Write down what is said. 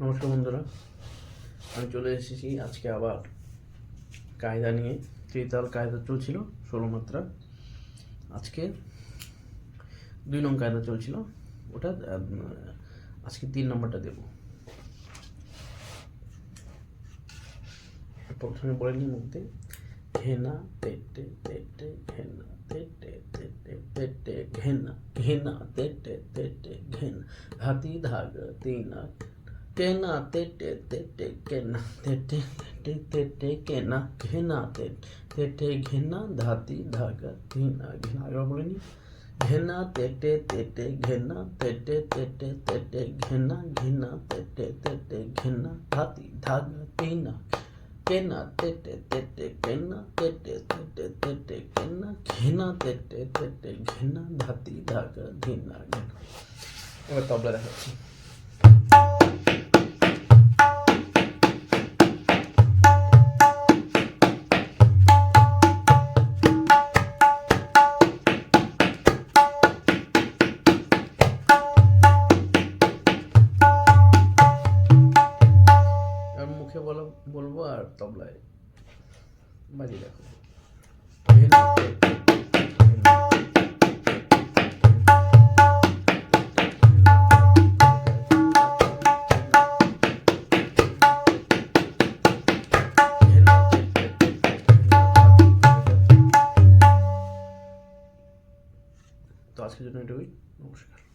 নমস্কার বন্ধুরা আমি চলে এসেছি আজকে আবার কায়দা নিয়ে ত্রিতাল কায়দা চলছিল ষোলো মাত্রা আজকে দুই নং কায়দা চলছিল ওটা আজকে তিন নম্বরটা দেব প্রথমে বলে নিই মধ্যে ঘেনা তেটে তেটে ঘেনা ঘেনা ঘেনা তেটে তেটে ঘেনা হাতি ধাগ তিনা কেনা তেটে তেটে কেনা তেটে তেটে তেটে কেনা ঘেনা তেটে তেটে ঘেনা ধাতি ধাগা তিনা ঘেনা আগে বলে নি ঘেনা তেটে তেটে ঘেনা তেটে তেটে তেটে ঘেনা ঘেনা তেটে তেটে ঘেনা ধাতি ধাগা তিনা কেনা তেটে তেটে কেনা তেটে তেটে তেটে কেনা ঘেনা তেটে তেটে ঘেনা ধাতি ধাগা ধিনা ঘেনা এবার তবলা দেখাচ্ছি মুখে বলো বলব আর তবলায় বাজিয়ে ঘেনা তো আজকের জন্য এটুকুই। নমস্কার।